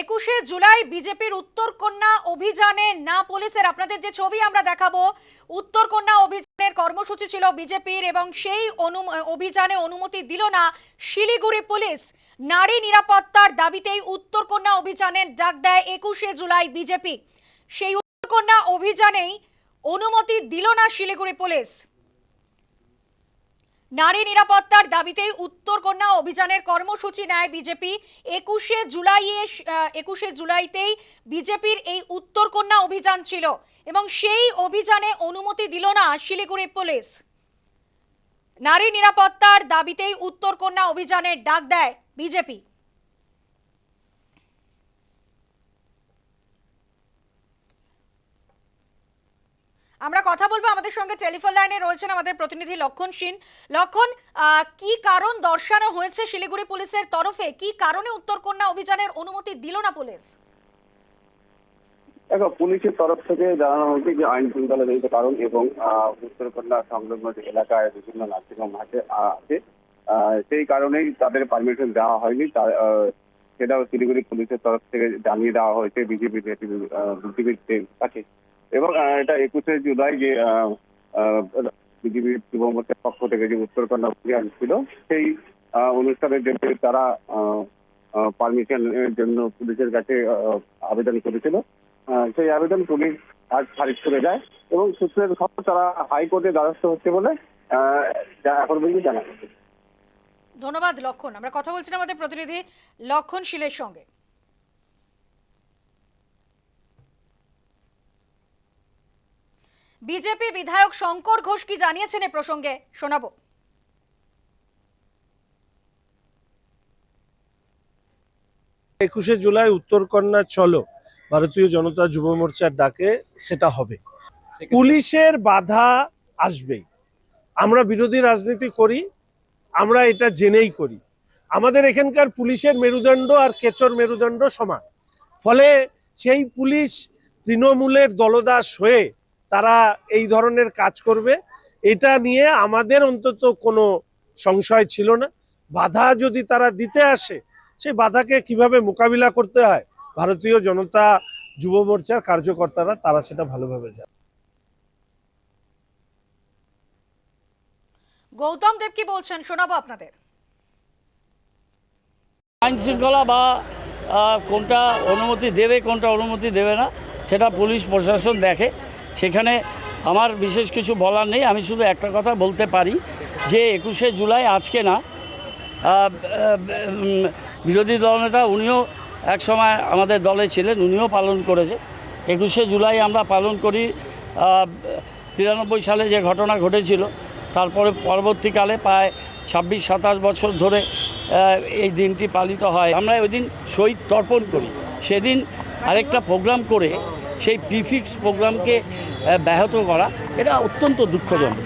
একুশে জুলাই বিজেপির উত্তরকন্যা অভিযানে না পুলিশের, আপনাদের যে ছবি আমরা দেখাবো উত্তরকন্যা অভিযানের কর্মসূচি ছিল বিজেপির এবং সেই অভিযানে অনুমতি দিল না শিলিগুড়ি পুলিশ। নারী নিরাপত্তার দাবিতেই উত্তরকন্যা অভিযানের ডাক দেয় একুশে জুলাই বিজেপি। সেই উত্তরকন্যা অভিযানেই অনুমতি দিল না শিলিগুড়ি পুলিশ। নারী নিরাপত্তার দাবিতেই উত্তর কন্যা অভিযানের কর্মসূচি নেয় বিজেপি। একুশে জুলাইয়ে একুশে জুলাইতেই বিজেপির এই উত্তর কন্যা অভিযান ছিল এবং সেই অভিযানে অনুমতি দিল না শিলিগুড়ি পুলিশ। নারী নিরাপত্তার দাবিতেই উত্তর কন্যা অভিযানের ডাক দেয় বিজেপি। আমরা কথা বলব আমাদের সঙ্গে টেলিফোন লাইনে রয়েছেন আমাদের প্রতিনিধি লক্ষণ সিন। লক্ষণ কি কারণ দর্শানো হয়েছে শিলিগুড়ি পুলিশের তরফে? কি কারণে উত্তরকন্যা অভিযানের অনুমতি দিল না পুলিশ? দেখো পুলিশের তরফ থেকে জানানো হয়েছে যে আইন শৃঙ্খলা জনিত কারণ এবং উত্তরকন্যা সংলগ্ন এলাকায় বিভিন্ন নার্সিংহোম আছে আহ, আছে সেই কারণেই তাদের পারমিশন দেওয়া হয়নি। সেটাও শিলিগুড়ি পুলিশের তরফ থেকে জানিয়ে দেওয়া হয়েছে। বিজেপি বিজেপির কাছে এবং এটা একুশে জুলাই যে বিজেপি যুব মোর্চার পক্ষ থেকে যে উত্তরকন্যা অভিযান ছিল, সেই অনুষ্ঠানের জন্য তারা পারমিশনের জন্য পুলিশের কাছে আবেদন করেছিল। সেই আবেদন পুলিশ আজ খারিজ করে দেয় এবং সূত্রের খবর তারা হাইকোর্টে দ্বারস্থ হচ্ছে বলে এখন পর্যন্ত জানা ধন্যবাদ লক্ষণ। আমরা কথা বলছিলাম আমাদের প্রতিনিধি লক্ষণ শীলের সঙ্গে। বিজেপি বিধায়ক শঙ্কর ঘোষ কি জানিয়েছেন এ প্রসঙ্গে? শোনাবো। একুশে জুলাই উত্তরকন্যা চলো, ভারতীয় জনতা যুব মোর্চার ডাকে সেটা হবে। পুলিশের বাধা আসবেই। আমরা বিরোধী রাজনীতি করি, আমরা এটা জেনেই করি। আমাদের এখানকার পুলিশের মেরুদণ্ড আর কেচর মেরুদণ্ড সমান। ফলে সেই পুলিশ তৃণমূলের দলদাস হয়ে তারা এই ধরনের কাজ করবে। এটা নিয়ে আমাদের অন্তত কোনো সংশয় ছিল না। বাধা যদি তারা দিতে আসে সেই বাধাকে কীভাবে মোকাবিলা করতে হয় ভারতীয় জনতা যুব মোর্চার কার্যকর্তারা তারা সেটা ভালোভাবে জানে। গৌতম দেব কি বলছেন শোনাবো আপনাদের। আইন শৃঙ্খলা বা আহ, কোনটা অনুমতি দেবে কোনটা অনুমতি দেবে না সেটা পুলিশ প্রশাসন দেখে। সেখানে আমার বিশেষ কিছু বলার নেই, আমি শুধু একটা কথা বলতে পারি যে একুশে জুলাই আজকে না বিরোধী দলনেতা উনিও এক সময় আমাদের দলে ছিলেন, উনিও পালন করেছে। একুশে জুলাই আমরা পালন করি তিরানব্বই সালে যে ঘটনা ঘটেছিল, তারপরে পরবর্তীকালে প্রায় ছাব্বিশ, সাতাশ বছর ধরে এই দিনটি পালিত হয়। আমরা ওই দিন শহীদ তর্পণ করি। সেদিন আরেকটা প্রোগ্রাম করে সেই প্রিফিক্স প্রোগ্রামকে ব্যাহত করা এটা অত্যন্ত দুঃখজনক।